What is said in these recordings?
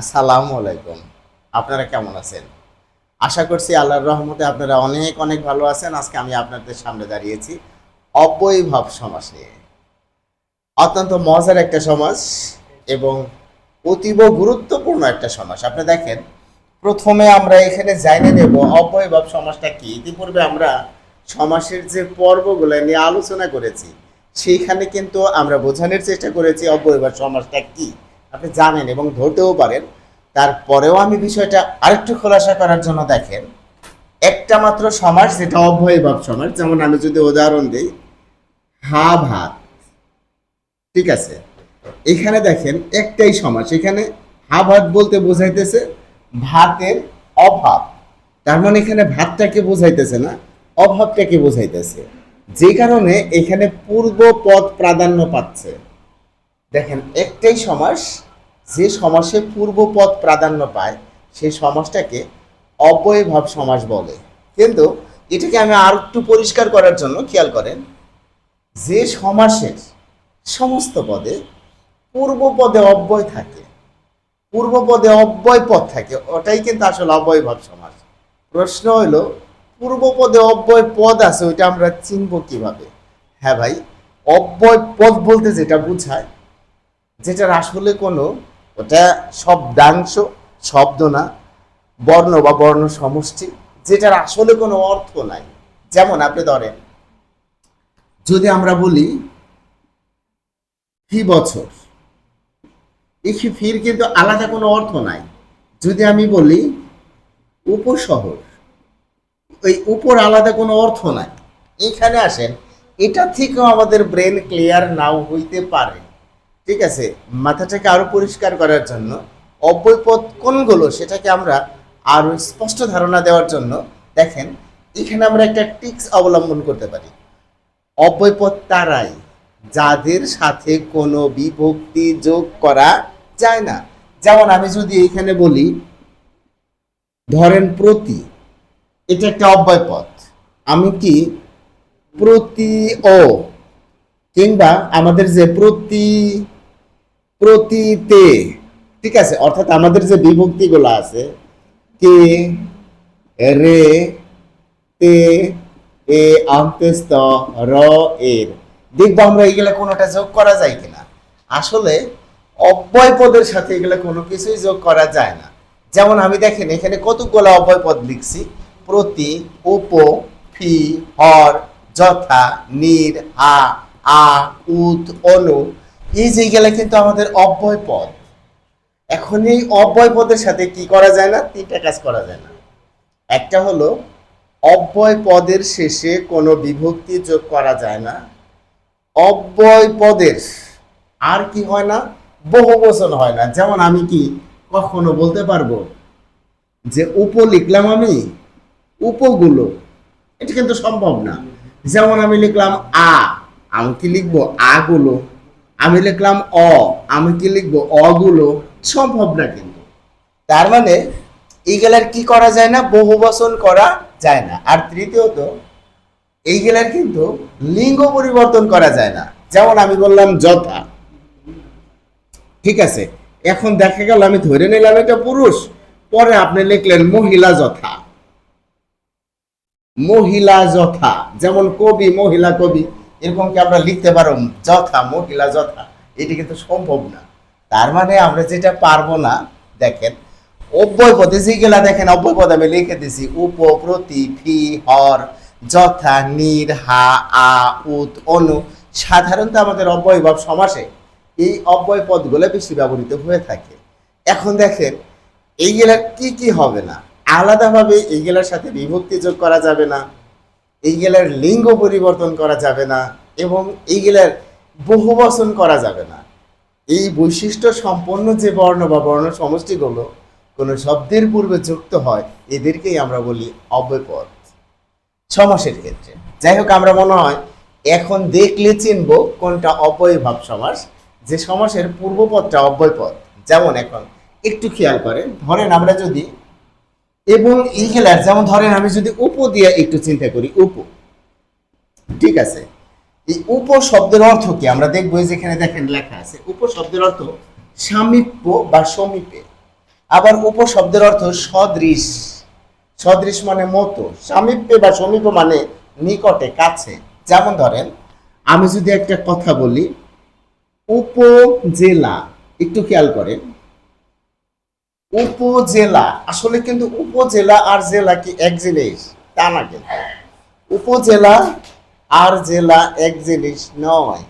আসসালামু আলাইকুম। আপনারা কেমন আছেন? আশা করছি আল্লাহর রহমতে আপনারা অনেক অনেক ভালো আছেন। আজকে আমি আপনাদের সামনে দাঁড়িয়েছি অবৈভব সমাজ। নিয়ে অত্যন্ত মজার একটা সমাজ এবং অতীব গুরুত্বপূর্ণ একটা সমাজ। আপনি দেখেন, প্রথমে আমরা এখানে জানিয়ে নেব অবৈভব সমাজটা কি। ইতিপূর্বে আমরা সমাসের যে পর্বগুলো নিয়ে আলোচনা করেছি, সেইখানে কিন্তু আমরা বোঝানোর চেষ্টা করেছি অবৈভব সমাজটা কি। আপনি জানেন এবং ধরতেও পারেন, তারপরেও আমি বিষয়টা আরেকটু খোলাসা করার জন্য দেখেন, একটা মাত্র সমাজ যেটা অভয়ভাব সমাস যেমন আমি যদি উদাহরণ দিই, হা ভাত, ঠিক আছে? এখানে দেখেন একটাই সমাজ, এখানে হা ভাত বলতে বোঝাইতেছে ভাতের অভাব। তার মানে এখানে ভাতটাকে বোঝাইতেছে না, অভাবটাকে বোঝাইতেছে। যে কারণে এখানে পূর্ব পদ প্রাধান্য পাচ্ছে। দেখেন, একটাই সমাস, যে সমাসে পূর্ব পদ প্রাধান্য পায় সেই সমাসটাকে অবয়ভাব সমাস বলে। কিন্তু এটাকে আমি আর একটু পরিষ্কার করার জন্য খেয়াল করেন, যে সমাসের সমস্ত পদে পূর্ব পদে অব্যয় থাকে পূর্ব পদে অব্যয় পদ থাকে, ওটাই কিন্তু আসলে অবয়ভাব সমাস। প্রশ্ন হলো পূর্ব পদে অব্যয় পদ আছে, ওইটা আমরা চিনব কীভাবে? হ্যাঁ ভাই অব্যয় পদ বলতে যেটা বোঝায় যেটার আসলে কোনো, ওটা শব্দাংশ শব্দ না, বর্ণ বা বর্ণ সমষ্টি, যেটার আসলে কোনো অর্থ নাই। যেমন আপনি ধরেন, যদি আমরা বলি, ফি বছর, এই ফির কিন্তু আলাদা কোনো অর্থ নাই। যদি আমি বলি, উপশহর ওই উপর আলাদা কোনো অর্থ নাই। এখানে আসেন, এটা থেকেও আমাদের ব্রেন ক্লিয়ার নাও হইতে পারে। ঠিক আছে, মাথাটাকে আরও পরিষ্কার করার জন্য অব্যয়পদ কোনগুলো সেটাকে আমরা আরও স্পষ্ট ধারণা দেওয়ার জন্য দেখেন, এখানে আমরা একটা টিক্স অবলম্বন করতে পারি। অব্যয়পদ তারাই, যাদের সাথে কোনো বিভক্তি যোগ করা যায় না। যেমন আমি যদি এখানে বলি, ধরেন প্রতি, এটা একটা অব্যয়পদ আমি কি প্রতি ও কিংবা আমাদের যে প্রতি প্রতিতে, ঠিক আছে? অর্থাৎ আমাদের যে বিভক্তিগুলো আছে, কে, রে, তে, এ, আন্তেস্ত, র, এর, দেখব আমরা এগুলা কোনোটা যোগ করা যায় কিনা। আসলে অব্যয় পদের সাথে এগুলা কোনো কিছুই যোগ করা যায় না। যেমন আমি দেখেন, এখানে কতগুলো অব্যয় পদ লিখছি। প্রতি, উপ, ফি, হর, যথা, নির আ আ, উত, অনু এই যেগুলা কিন্তু আমাদের অব্যয় পদ এখন এই অব্যয় পদের সাথে কি করা যায় না? তিনটা কাজ করা যায় না। একটা হলো, অব্যয় পদের শেষে কোনো বিভক্তি যোগ করা যায় না। অব্যয় পদের আর কি হয় না? বহু বচন হয় না। যেমন আমি কি কখনো বলতে পারব যে উপ লিখলাম আমি? উপগুলো। এটা কিন্তু সম্ভব না। যেমন আমি লিখলাম আ, আমি কি লিখব? আগুলো। আমি লিখলাম অ, আমি কি লিখব? অগুলো সম্ভব না কিন্তু। তার মানে এইগুলার কি করা যায় না? বহু বচন করা যায় না। আর তৃতীয়ত, এইগুলার কিন্তু লিঙ্গ পরিবর্তন করা যায় না। যেমন আমি বললাম যথা। ঠিক আছে, এখন দেখা গেল আমি ধরে নিলাম এটা পুরুষ, পরে আপনি লিখলেন মহিলা যথা। মহিলা যথা, যেমন কবি, মহিলা কবি। এরকম কি আমরা লিখতে পারো? যথা, মহিলা যথা। এটি কিন্তু সম্ভব না। তার মানে আমরা যেটা পারব না, দেখেন, অব্যয় পদে যেগুলা দেখেন, অব্যয় পদে আমি লিখে দিছি উপ প্রতি ফি, হর, যথা, নির, হা, আ, উত, অনু। সাধারণত আমাদের অব্যয়ভাব সমাসে এই অব্যয় পদগুলো বেশি ব্যবহৃত হয়ে থাকে। এখন দেখেন, এইগুলা কি কি হবে না? আলাদাভাবে এইগুলার সাথে বিভক্তি যোগ করা যাবে না। এইগুলার লিঙ্গ পরিবর্তন করা যাবে না এবং এইগুলার বহুবচন করা যাবে না। এই বৈশিষ্ট্য সম্পন্ন যে বর্ণ বা বর্ণ সমষ্টিগুলো কোনো শব্দের পূর্বে যুক্ত হয়, এদেরকেই আমরা বলি অব্যয়পদ সমাসের ক্ষেত্রে। যাই হোক, আমরা মনে হয় এখন দেখলে চিনব কোনটা অব্যয়ভাব সমাস যে সমাসের পূর্বপদটা অব্যয়পদ যেমন এখন, একটু খেয়াল করেন। ধরেন আমরা যদি এবং ইগেলার যেমন ধরেন আমি যদি উপ দিয়ে একটু চিন্তা করি, উপ। ঠিক আছে? এই উপ শব্দের অর্থ কি? আমরা দেখব যেখানে দেখেন লেখা আছে, উপ শব্দের অর্থ সামীপ্য বা সমীপে। আবার উপ শব্দের অর্থ সদৃশ। সদৃশ মানে মতো, সামীপ্যে বা সমীপ মানে নিকটে, কাছে। যেমন ধরেন, আমি যদি একটা কথা বলি, উপজেলা, একটু খেয়াল করেন উপজেলা। আসলে কিন্তু উপজেলা আর জেলা কি এক জিনিস? তা না কিন্তু। উপজেলা আর জেলা এক জিনিস নয়।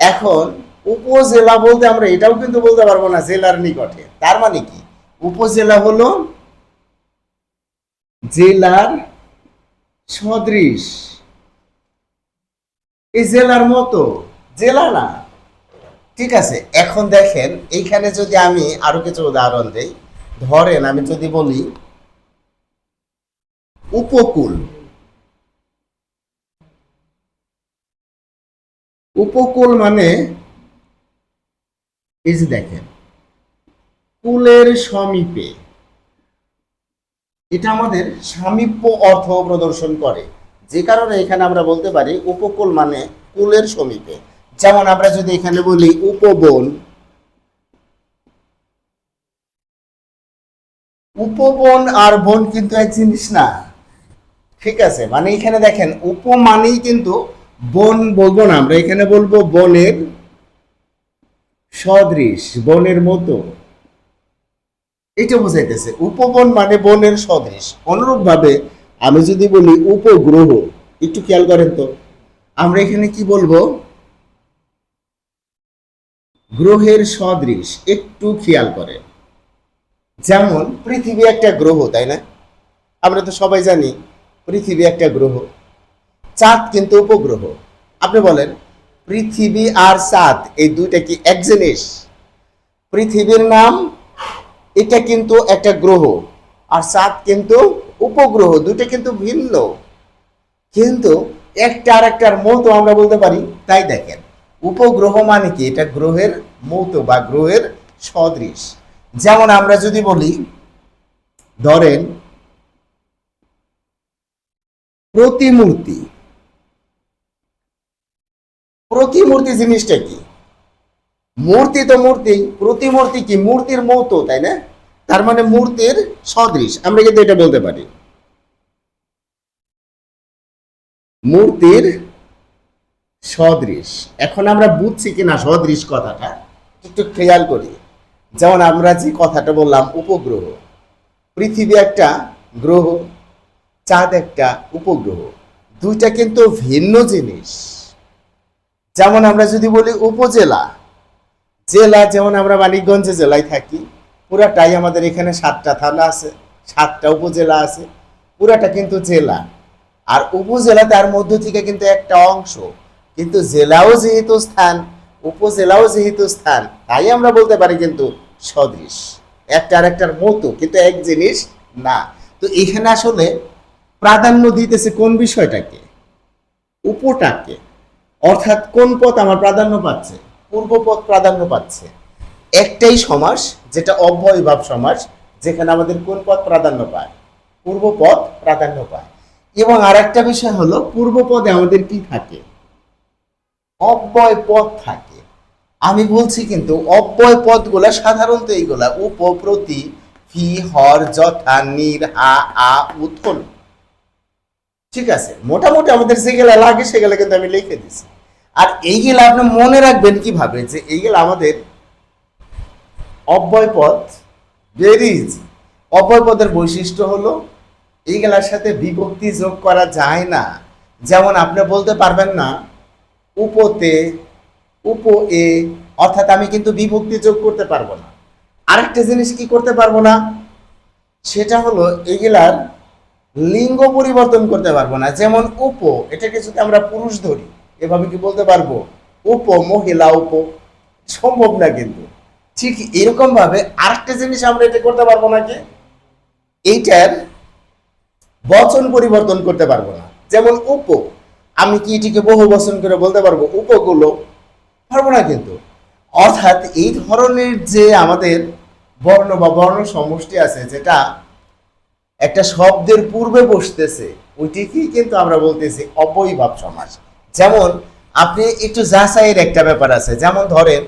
এখন উপজেলা বলতে আমরা এটাও কিন্তু বলতে পারব না, জেলার নিকটে। তার মানে কি? উপজেলা হলো জেলার সদৃশ। এই জেলার মতো, জেলা না। ঠিক আছে, এখন দেখেন, এইখানে যদি আমি আরও কিছু উদাহরণ দেই। ধরেন আমি যদি বলি, উপকূল। উপকূল মানে এই যে দেখেন, কুলের সমীপে। এটা আমাদের সামীপ্য অর্থ প্রদর্শন করে। যে কারণে এখানে আমরা বলতে পারি, উপকূল মানে কুলের সমীপে। যেমন আমরা যদি এখানে বলি, উপবন। উপবন আর বন কিন্তু এক জিনিস না। ঠিক আছে? মানে এখানে দেখেন, উপ মানেই কিন্তু বন বলব না আমরা, এখানে বলব বনের সদৃশ, বনের মতো। এটা বোঝাইতেছে, উপবন মানে বনের সদৃশ। অনুরূপ ভাবে আমি যদি বলি উপগ্রহ, একটু খেয়াল করেন তো, আমরা এখানে কি বলব? গ্রহের সদৃশ, একটু খেয়াল করেন। যেমন পৃথিবী একটা গ্রহ, তাই না? আমরা তো সবাই জানি পৃথিবী একটা গ্রহ। চাঁদ কিন্তু উপগ্রহ। আপনি বলেন, পৃথিবী আর চাঁদ, এই দুইটা কি এক জিনিস? পৃথিবীর নাম, এটা কিন্তু একটা গ্রহ, আর চাঁদ কিন্তু উপগ্রহ দুটো কিন্তু ভিন্ন। কিন্তু একটা আর একটার মতো আমরা বলতে পারি, তাই দেখেন, উপগ্রহ মানে কি? এটা গ্রহের মতো বা গ্রহের সদৃশ। যেমন আমরা যদি বলি, ধরেন, প্রতিমূর্তি। প্রতিমূর্তি জিনিসটা কি? মূর্তি তো মূর্তি, প্রতিমূর্তি কি মূর্তির মতো, তাই না? তার মানে মূর্তির সদৃশ, আমরা কিন্তু এটা বলতে পারি। মূর্তির সদৃশ। এখন আমরা বুঝছি কিনা সদৃশ কথাটা? একটু খেয়াল করি। যেমন আমরা যে কথাটা বললাম, উপগ্রহ। পৃথিবী একটা গ্রহ, চাঁদ একটা উপগ্রহ। দুইটা কিন্তু ভিন্ন জিনিস। যেমন আমরা যদি বলি উপজেলা, জেলা যেমন আমরা মানিকগঞ্জ জেলায় থাকি, পুরাটাই আমাদের এখানে সাতটা থানা আছে, সাতটা উপজেলা আছে, পুরাটা কিন্তু জেলা। আর উপজেলা তার মধ্য থেকে কিন্তু একটা অংশ। কিন্তু জেলাও যেহেতু স্থান, উপজেলাও যেহেতু স্থান, তাই আমরা বলতে পারি কিন্তু সদৃশ। একটা আর একটার মতো, কিন্তু এক জিনিস না। তো এখানে আসলে প্রাধান্য দিতেছে কোন বিষয়টাকে? উপটাকে অর্থাৎ কোন পথ আমার প্রাধান্য পাচ্ছে? পূর্ব পথ প্রাধান্য পাচ্ছে। একটাই সমাস, যেটা অব্যয়ভাব সমাস, যেখানে আমাদের কোন পথ প্রাধান্য পায়? পূর্ব পথ প্রাধান্য পায়। এবং আর একটা বিষয় হলো, পূর্ব পদে আমাদের কি থাকে? অব্যয় পথ থাকে। আমি বলছি কিন্তু অব্যয় পদগুলা সাধারণত এইগুলা উপ প্রতি ফি, হর, যথা, নির, হা, আ উত্থন ঠিক আছে, মোটামুটি আমাদের যেগুলা লাগে সেগুলা কিন্তু আমি লিখে দিছি। আর এইগুলা আপনি মনে রাখবেন কীভাবে যে এইগুলা আমাদের অব্যয় পদ ভেরি ইজি অব্যয় পদের বৈশিষ্ট্য হলো এইগুলার সাথে বিভক্তি যোগ করা যায় না। যেমন আপনি বলতে পারবেন না, উপতে উপ এ, অর্থাৎ আমি কিন্তু বিভক্তি যোগ করতে পারব না। আরেকটা জিনিস কি করতে পারব না? সেটা হলো এগুলার লিঙ্গ পরিবর্তন করতে পারব না। যেমন উপ, এটাকে যদি আমরা পুরুষ ধরি, এভাবে কি বলতে পারব? উপ মহিলা উপ, সম্ভব না কিন্তু। ঠিক এরকম ভাবে আরেকটা জিনিস আমরা এটা করতে পারব না কি এইটার বচন পরিবর্তন করতে পারব না। যেমন উপ, আমি কি এটিকে বহু বচন করে বলতে পারব? উপগুলো পারব না কিন্তু। অর্থাৎ এই ধরনের যে আমাদের বর্ণ বা বর্ণ সমষ্টি আছে, যেটা একটা শব্দের পূর্বে বসতেছে, ওইটিকেই কিন্তু আমরা বলতেছি অবৈভাব সমাস। যেমন আপনি একটু যাচাইয়ের একটা ব্যাপার আছে, যেমন ধরেন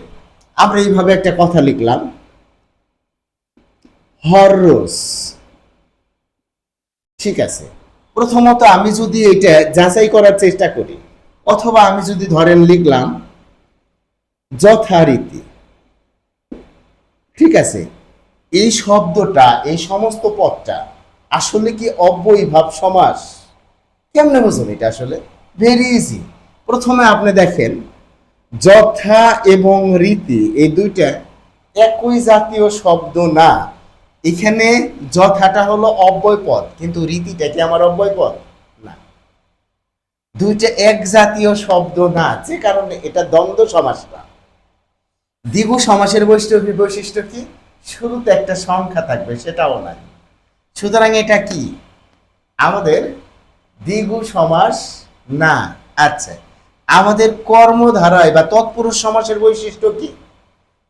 আমরা এইভাবে একটা কথা লিখলাম, হররোজ। ঠিক আছে। প্রথমত আমি যদি এটা যাচাই করার চেষ্টা করি, অথবা আমি যদি ধরেন লিখলাম যথারীতি। ঠিক আছে? এই শব্দটা, এই সমস্ত পদটা আসলে কি অব্যয়ীভাব সমাস? কেমনে বুঝুন এটা আসলে? ভেরি ইজি প্রথমে আপনি দেখেন, যথা এবং রীতি এই দুইটা একই জাতীয় শব্দ না। এখানে যথাটা হলো অব্যয় পদ, কিন্তু রীতিটা কি আমার অব্যয় পদ? না। দুইটা এক জাতীয় শব্দ না, যে কারণে এটা দ্বন্দ্ব সমাস না দ্বিগু সমাসের বৈশিষ্ট্য বৈশিষ্ট্য কি? শুরুতে একটা সংখ্যা থাকবে, সেটাও নাই। সুতরাং এটা কি? আমাদের দ্বিগু সমাস না আচ্ছা আমাদের কর্মধারায় বা তৎপুরুষ সমাসের বৈশিষ্ট্য কি?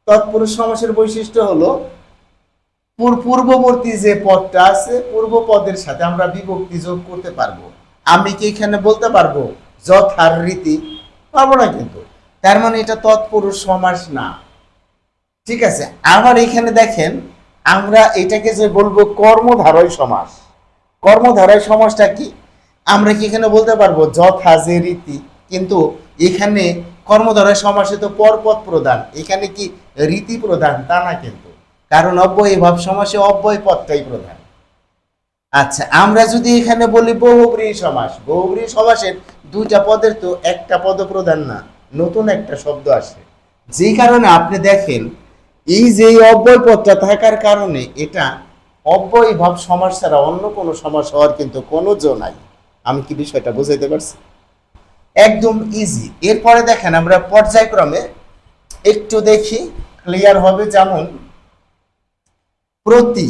তৎপুরুষ সমাসের বৈশিষ্ট্য হলো পূর্ববর্তী যে পদটা আছে, পূর্ব পদের সাথে আমরা বিভক্তি যোগ করতে পারব। আমি কি এখানে বলতে পারব? যথার রীতি পারব না কিন্তু। তার মানে এটা তৎপুরুষ সমাস না। ঠিক আছে? আবার এখানে দেখেন, আমরা এটাকে যে বলব কর্মধারয় সমাস। কর্মধারয় সমাসটা কি? আমরা কি এখানে বলতে পারব? যথা যে রীতি। কিন্তু এখানে কর্মধারয় সমাসে তো পরপদ প্রদান এখানে কি রীতি প্রদান তা না কিন্তু। কারণ অব্যয় ভাব সমাসে অব্যয় পদটাই প্রধান। আচ্ছা আমরা যদি এখানে বলি বহুব্রী সমাস। বহুব্রী সমাসের দুইটা পদের তো একটা পদ প্রধান না। নতুন একটা শব্দ আসে। যেই কারণে আপনি দেখেন, এই যে অব্যয় পদটা থাকার কারণে এটা অব্যয় ভাব সমাস ছাড়া অন্য কোনো সমাস হওয়ার কিন্তু কোনো জো নাই। আমি কি বিষয়টা বুঝাইতে পারছি? একদম ইজি এরপরে দেখেন, আমরা পর্যায়ক্রমে একটু দেখি ক্লিয়ার হবে যেমন, প্রতি,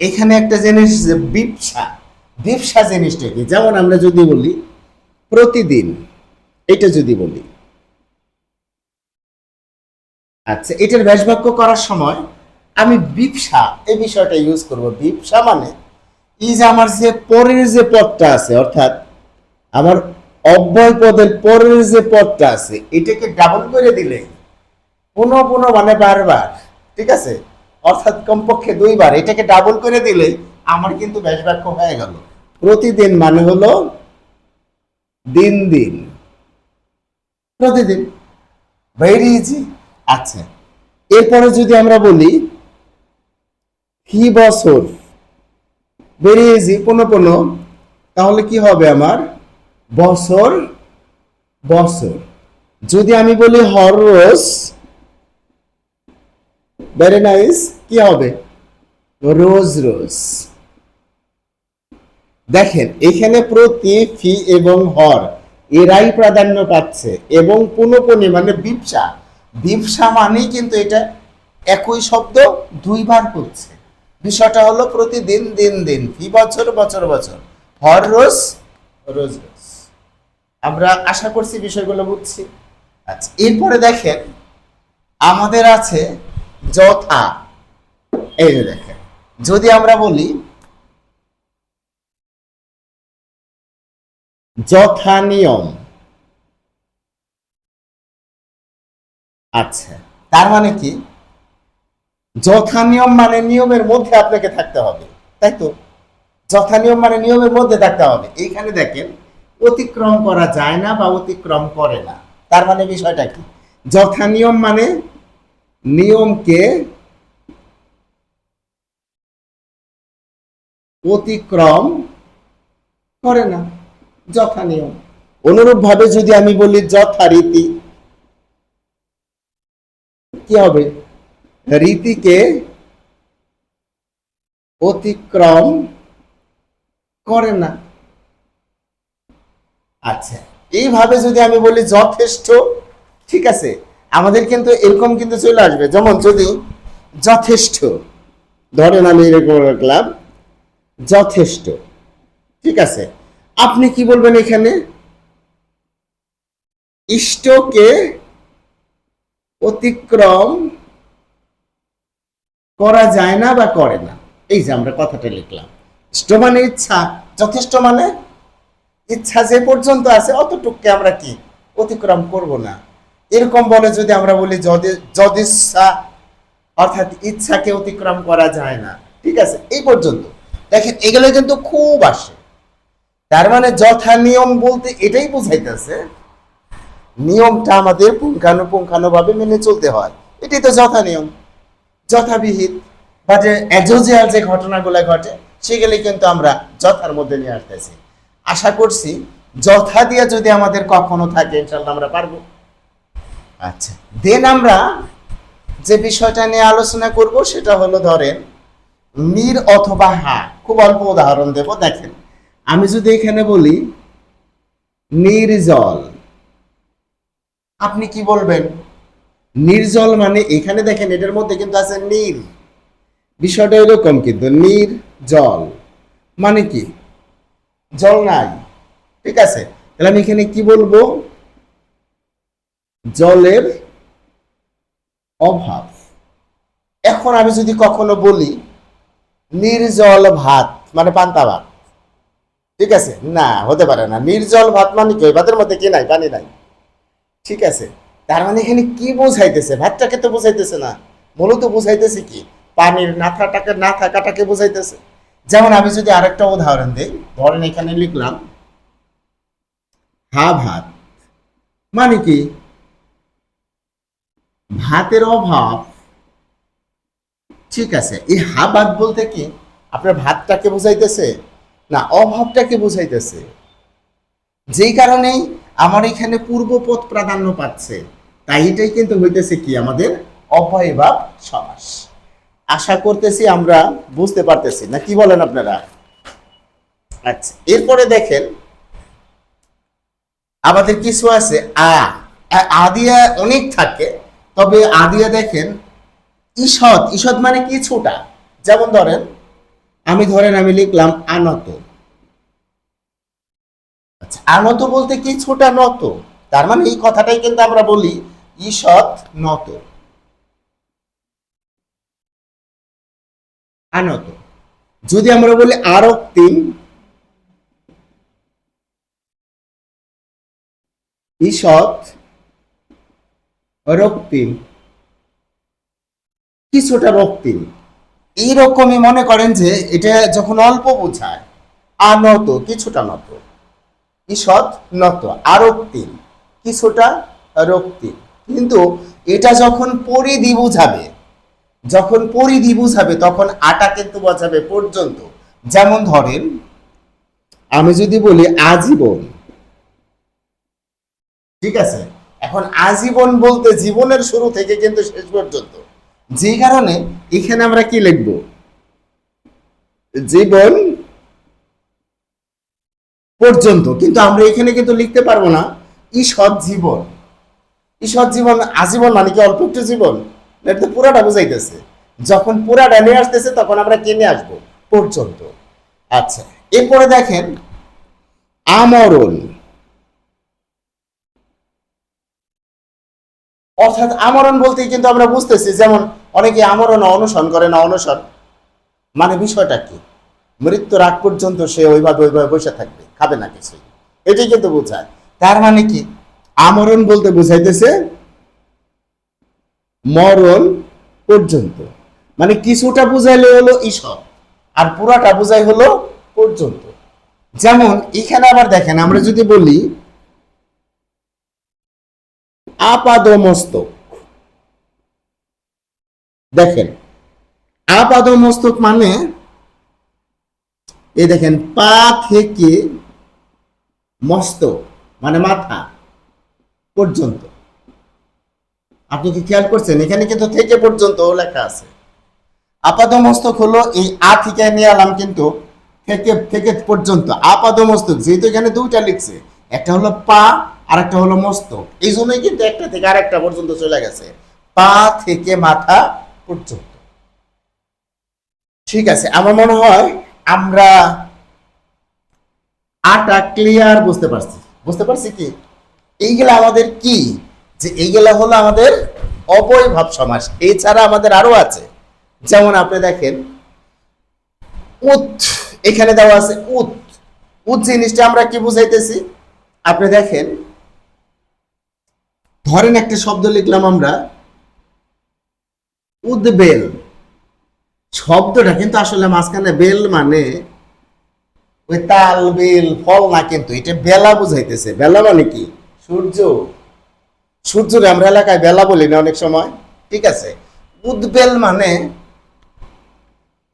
এখানে একটা জিনিস যে বিপসা বিপসা জিনিসটা কি? যেমন আমরা যদি বলি, প্রতিদিন, এটা যদি বলি আচ্ছা এটার ব্যাসবাক্য করার সময় আমি বিপসা, এই বিষয়টা ইউজ করব। বিপসা মানে যে আমার যে পরের যে পদটা আছে, অর্থাৎ আমার অব্যয় পদের পরের যে পদটা আছে, এটাকে ডাবল করে দিলে পুনঃ পুনঃ মানে বারবার, ঠিক আছে? অর্থাৎ কমপক্ষে দুইবার, এটাকে ডাবল করে দিলে আমার কিন্তু ব্যাসবাক্য হয়ে গেল। প্রতিদিন মানে হলো দিন দিন। প্রতিদিন। ভেরি ইজি আচ্ছা এরপরে যদি আমরা বলি, কি বছর? ভেরি ইজি কোনো কোনো তাহলে কি হবে আমার? বছর বছর। যদি আমি বলি হরস ভেরি নাইস কি হবে? রোজ রোজ। দেখেন, এখানে প্রতি, ফি এবং হর, এরাই প্রাধান্য পাচ্ছে এবং পুনঃপুনি মানে বিপসা। বিপসা মানেই কিন্তু এটা একই শব্দ দুইবার করছে বিষয়টা হলো প্রতিদিন, দিন দিন ফি বছর বছর বছর। হর রোজ রোজ রোজ। আমরা আশা করছি বিষয়গুলো বুঝছি। আচ্ছা এরপরে দেখেন, আমাদের আছে যথা এই যে দেখেন, যদি আমরা বলি, যথা নিয়ম। আচ্ছা। তার মানে কি? যথা নিয়ম মানে নিয়মের মধ্যে আপনাকে থাকতে হবে, তাই তো? যথা নিয়ম মানে নিয়মের মধ্যে থাকতে হবে। এইখানে দেখেন, অতিক্রম করা যায় না বা অতিক্রম করে না। তার মানে বিষয়টা কি? যথা নিয়ম মানে নিয়মকে অতিক্রম করে না। যথা নিয়ম। অনুরূপভাবে যদি আমি বলি যথারীতি কি হবে? রীতিকে অতিক্রম করে না। আচ্ছা এইভাবে যদি আমি বলি যথেষ্ট, ঠিক আছে, আমাদের কিন্তু এরকম কিন্তু চলে আসবে। যেমন যদি যথেষ্ট, ধরেন আমি এরকম রাখলাম, যথেষ্ট, ঠিক আছে, আপনি কি বলবেন এখানে? ইষ্টকে অতিক্রম করা যায় না বা করে না। এই যে আমরা কথাটা লিখলাম। ইষ্ট মানে ইচ্ছা, যথেষ্ট মানে? ইচ্ছা যে পর্যন্ত আছে, অতটুককে আমরা কি? অতিক্রম করব না। এরকম বলে যদি আমরা বলি যদি, যদিচ্ছা, অর্থাৎ ইচ্ছাকে অতিক্রম করা যায় না। ঠিক আছে, এই পর্যন্ত। দেখেন, এগুলো কিন্তু খুব আসে। তার মানে যথা নিয়ম বলতে এটাই বোঝাইতেছে নিয়মটা আমাদের পুঙ্খানুপুঙ্খানুভাবে মেনে চলতে হয়। এটি তো যথা নিয়ম। যথাবিহিত। বা যে যে ঘটনাগুলো ঘটে, সেগুলি কিন্তু আমরা যথার মধ্যে নিয়ে আসতেছি। আশা করছি যথা দিয়ে যদি আমাদের কখনো থাকে ইনশাল্লাহ আমরা পারব। আচ্ছা দেন আমরা যে বিষয়টা নিয়ে আলোচনা করব, সেটা হলো ধরেন নীর অথবা হা খুব অল্প উদাহরণ দেব, দেখেন। আমি যদি এখানে বলি নির্জল আপনি কি বলবেন? নির্জল মানে এখানে দেখেন, এটার মধ্যে কিন্তু আছে নীর বিষয়টা এরকম কিন্তু নীর জল মানে কি? জল নাই। ঠিক আছে? তাহলে আমি এখানে কি বলব? জলের অভাব। এখন আমি যদি কখনো বলি, নির্জল ভাত মানে পান্তা ভাত। ঠিক আছে? না, হতে পারে না। নির্জল ভাত মানে কি? ভাতের মধ্যে কি নাই? পানি নাই। ঠিক আছে। তার মানে এখানে কি বোঝাইতেছে? ভাতটাকে তো বোঝাইতেছে না। মূলত বোঝাইতেছে কি? পানির না থাকাটাকে না থাকাটাকে বোঝাইতেছে। যেমন আমি যদি আরেকটা উদাহরণ দিই, ধরেন এখানে লিখলাম, হা ভাত মানে কি? ভাতের অভাব। ঠিক আছে, এই হা ভাত বলতে কি? আপনার ভাতটাকে বুঝাইতেছে? না, অভাবটাকে বুঝাইতেছে। যেই কারণেই আমার এখানে পূর্বপদ প্রাধান্য পাচ্ছে। তাই এটাই কিন্তু হইতেছে কি? আমাদের অপয়ভাব সমাস। আশা করতেছি আমরা বুঝতে পারতেছি। না, কি বলেন আপনারা? আচ্ছা এরপরে দেখেন, আমাদের কিছু আছে। আ, আদিয়া অনেক থাকে, তবে আদিয়া দেখেন, ঈষৎ ঈষৎ মানে কিছুটা। যেমন ধরেন, আমি ধরেন আমি লিখলাম আনত। আনত বলতে কিছুটা নত? তার মানে এই কথাটাই কিন্তু আমরা বলি, ঈষৎ নত। আনত। যদি আমরা বলি আরক্তিম, ঈষৎ রক্তিম কিছুটা রক্তিম? এইরকমই মনে করেন যে এটা যখন অল্প বোঝায়, আনত কিছুটা নত? ঈষৎ নত আরক্তিম কিছুটা রক্তিম কিন্তু এটা যখন পরিধি বুঝাবে যখন পরিধি বুঝাবে তখন আটা কিন্তু বোঝাবে পর্যন্ত। যেমন ধরেন, আমি যদি বলি আজীবন, ঠিক আছে? এখন আজীবন বলতে জীবনের শুরু থেকে কিন্তু শেষ পর্যন্ত। যে কারণে এখানে আমরা কি লিখব? জীবন পর্যন্ত। কিন্তু আমরা এখানে কিন্তু লিখতে পারব না, ঈষৎ জীবন। ঈষৎ জীবন আজীবন মানে কি অল্প একটু জীবন? এটা তো পুরাটা বুঝাইতেছে। যখন পুরাটা নিয়ে আসতেছে, তখন আমরা কে নিয়ে আসব? পর্যন্ত। আচ্ছা এরপরে দেখেন, আমরণ। অর্থাৎ আমরণ বলতেই কিন্তু আমরা বুঝতেছি, যেমন অনেকে আমরণ অনুসরণ করে না অনুসরণ। মানে বিষয়টা কি? মৃত্যুর আগ পর্যন্ত সে ওইভাবে ওইভাবে বসে থাকবে। খাবে না কিছু। এটাই কিন্তু বোঝায়। তার মানে কি? আমরণ বলতে বুঝাইতেছে মরণ পর্যন্ত। মানে কিছুটা বুঝাইলে হলো ঈশ্বর, আর পুরাটা বুঝাই হলো পর্যন্ত। যেমন এখানে আবার দেখেন, আমরা যদি বলি, আপাদমস্তক। দেখেন, আপাদমস্তক মানে এই দেখেন, পা থেকে মস্তক মানে মাথা পর্যন্ত। আপনি কি খেয়াল করছেন? এখানে কিন্তু থেকে পর্যন্ত লেখা আছে। আপাদমস্তক হলো এই আ থেকে নিয়ে এলাম কিন্তু থেকে থেকে পর্যন্ত। আপাদমস্তক, যেহেতু এখানে দুইটা লিখছে, একটা হলো পা আর একটা হলো মস্তক। এই জন্যই কিন্তু একটা থেকে আরেকটা পর্যন্ত চলে গেছে। পা থেকে মাথা পর্যন্ত। ঠিক আছে, আমার মনে হয় আমরা আটা ক্লিয়ার বুঝতে পারছি। বুঝতে পারছি কি? এইগুলা আমাদের কি? যে এইগুলা হলো আমাদের অবয়ভাব সমাস এছাড়া আমাদের আরও আছে। যেমন আপনি দেখেন উত এখানে দেওয়া আছে উত উত জিনিসটা আমরা কি বুঝাইতেছি? আপনি দেখেন, ধরেন একটা শব্দ লিখলাম আমরা, উদ্বেল। শব্দটা কিন্তু আসলে মাঝখানে বেল মানে ওই তাল, বেল, ফল না কিন্তু, এটা বেলা বুঝাইতেছে। বেলা মানে কি? সূর্য। সূর্যরে আমরা এলাকায় বেলা বলি না অনেক সময়। ঠিক আছে? উদ্বেল মানে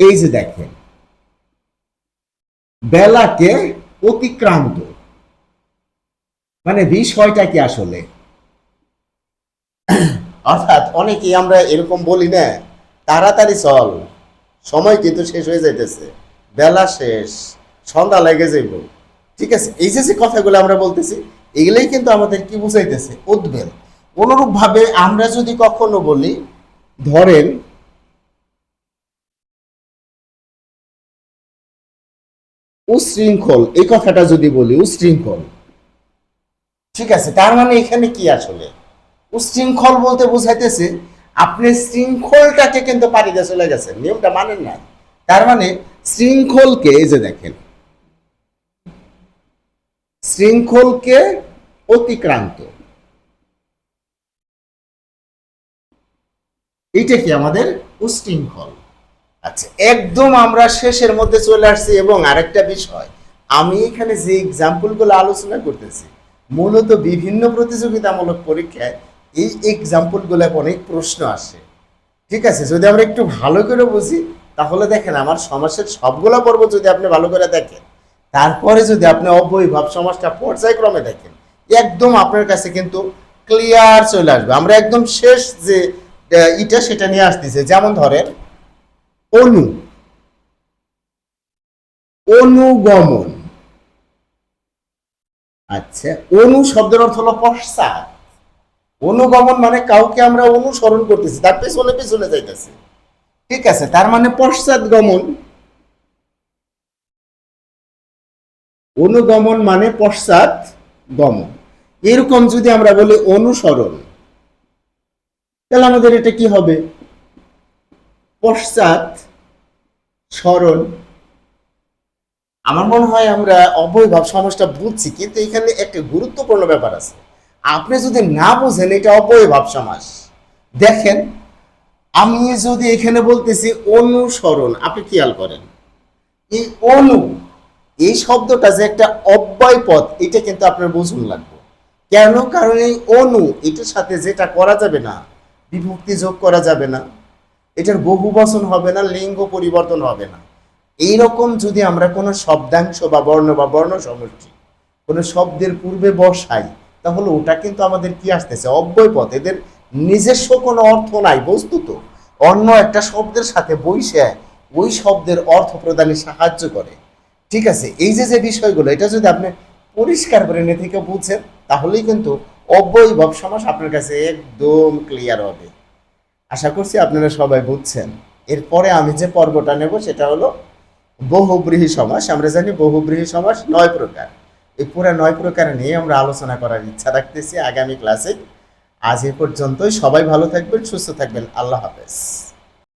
এই যে দেখেন, বেলাকে অতিক্রান্ত। মানে বিষয়টা কি আসলে? অর্থাৎ অনেকেই আমরা এরকম বলি না, তাড়াতাড়ি চল, সময় কিন্তু শেষ হয়ে যাইতেছে, বেলা শেষ। সন্ধ্যা লেগে যাইব। ঠিক আছে? এই যে যে কথাগুলো আমরা বলতেছি, এগুলোই কিন্তু আমাদের কি বুঝাইতেছে? উদ্বেল। অনুরূপ ভাবে আমরা যদি কখনো বলি, ধরেন, উশৃঙ্খল, এই কথাটা যদি বলি, উশৃঙ্খল। ঠিক আছে? তার মানে এখানে কি আসলে? উশৃঙ্খল বলতে বোঝাইতেছে, আপনি শৃঙ্খলটাকে কিন্তু পাড়িতে চলে গেছেন। নিয়মটা মানেন না তার মানে শৃঙ্খলকে, এই যে দেখেন শৃঙ্খলকে অতিক্রান্ত। এইটা কি আমাদের উশৃঙ্খল? আচ্ছা একদম আমরা শেষের মধ্যে চলে আসছি এবং আরেকটা বিষয়, আমি এখানে যে এক্সাম্পলগুলো আলোচনা করতেছি, মূলত বিভিন্ন প্রতিযোগিতামূলক পরীক্ষায় এই এক্সাম্পলগুলো অনেক প্রশ্ন আসে। ঠিক আছে, যদি আমরা একটু ভালো করে বুঝি, তাহলে দেখেন আমার সমাজের সবগুলো পর্ব যদি আপনি ভালো করে দেখেন তারপরে যদি আপনি অবৈভাব সমাজটা পর্যায়ক্রমে দেখেন, একদম আপনার কাছে কিন্তু ক্লিয়ার চলে আসবে। আমরা একদম শেষ যে ইটা সেটা নিয়ে আসতেছে। যেমন ধরেন, অনু। অনুগমন। আচ্ছা অনু শব্দের অর্থ হলো পশ্চাৎ। অনুগমন মানে কাউকে আমরা অনুসরণ করতেছি, তার পেছনে পেছনে যাইতেছি। ঠিক আছে, তার মানে পশ্চাৎ গমন অনুগমন মানে পশ্চাৎ গমন। এরকম যদি আমরা বলি অনুসরণ, তাহলে আমাদের এটা কি হবে? পশ্চাৎ স্মরণ। আমার মনে হয় আমরা অবৈভাব সমাজটা বুঝছি, কিন্তু এখানে একটা গুরুত্বপূর্ণ ব্যাপার আছে। আপনি যদি না বুঝেন এটা অবৈভাব সমাজ, দেখেন, আমি যদি এখানে বলতেছি অনুসরণ, আপনি খেয়াল করেন, এই অনু এই শব্দটা যে একটা অব্যয় পথ, এটা কিন্তু আপনার বুঝুন লাগবে। কেন? কারণ এই অনু এটার সাথে যেটা করা যাবে না, বিভক্তি যোগ করা যাবে না, এটার বহু বচন হবে না, লিঙ্গ পরিবর্তন হবে না। এই রকম যদি আমরা কোনো শব্দাংশ বা বর্ণ বা বর্ণ সমষ্টি কোনো শব্দের পূর্বে বসাই, তাহলে ওটা কিন্তু আমাদের কি আসতেছে? অব্যয় পথ। এদের নিজস্ব কোনো অর্থ নাই বস্তুত অন্য একটা শব্দের সাথে বইসে, ওই শব্দের অর্থ প্রদানে সাহায্য করে। ঠিক আছে, এই যে যে বিষয়গুলো, এটা যদি আপনি পরিষ্কার করে নে থেকে বুঝেন, তাহলেই কিন্তু অব্যয়ভাব সমাস আপনার কাছে একদম ক্লিয়ার হবে। আশা করছি আপনারা সবাই বুঝছেন। এরপরে আমি যে পর্বটা নেব, সেটা হলো বহুব্রীহি সমাস। আমরা জানি বহুব্রীহি সমাস নয় প্রকার। এই পুরো নয় প্রকার নিয়ে আমরা আলোচনা করার ইচ্ছা রাখতেছি আগামী ক্লাসে। আজ এ পর্যন্তই। সবাই ভালো থাকবেন, সুস্থ থাকবেন। আল্লাহ হাফেজ।